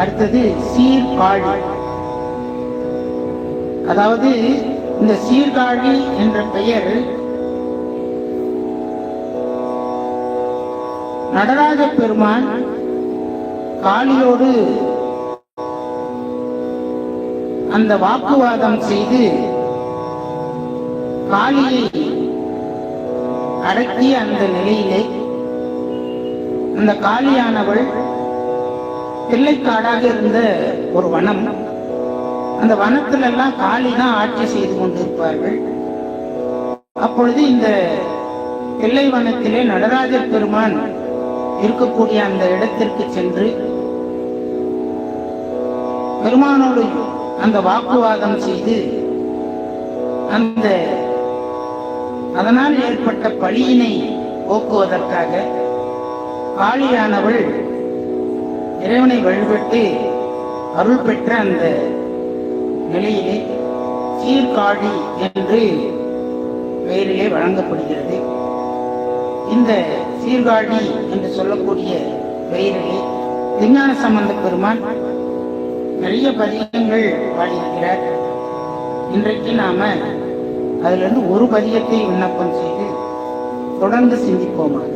அடுத்தது சீர்காழி. அதாவது இந்த சீர்காழி என்ற பெயர் நடராஜ பெருமான் காளியோடு அந்த வாக்குவாதம் செய்து காளியை அடக்கிய அந்த நிலையிலே அந்த காளியானவள் பிள்ளைக்காடாக இருந்த ஒரு வனம். அந்த வனத்துல எல்லாம் காளி தான் ஆட்சி செய்து கொண்டிருப்பார்கள். அப்பொழுது இந்த பிள்ளை வனத்திலே நடராஜர் பெருமான் இருக்கக்கூடிய அந்த இடத்திற்கு சென்று பெருமானோடு அந்த வாக்குவாதம் செய்து அந்த அதனால் ஏற்பட்ட பழியினை போக்குவதற்காக காளியானவள் இறைவனை வழிபட்டு அருள் பெற்ற அந்த நிலையிலே சீர்காழி என்று பெயரிலே வழங்கப்படுகிறது. இந்த சீர்காழி என்று சொல்லக்கூடிய பெயரிலே விஞ்ஞான சம்பந்த பெருமான் நிறைய பதிகங்கள் பாடியிருக்கிறார். இன்றைக்கு நாம அதிலிருந்து ஒரு பதிகத்தை விண்ணப்பம் செய்து தொடர்ந்து சிந்திப்போமாக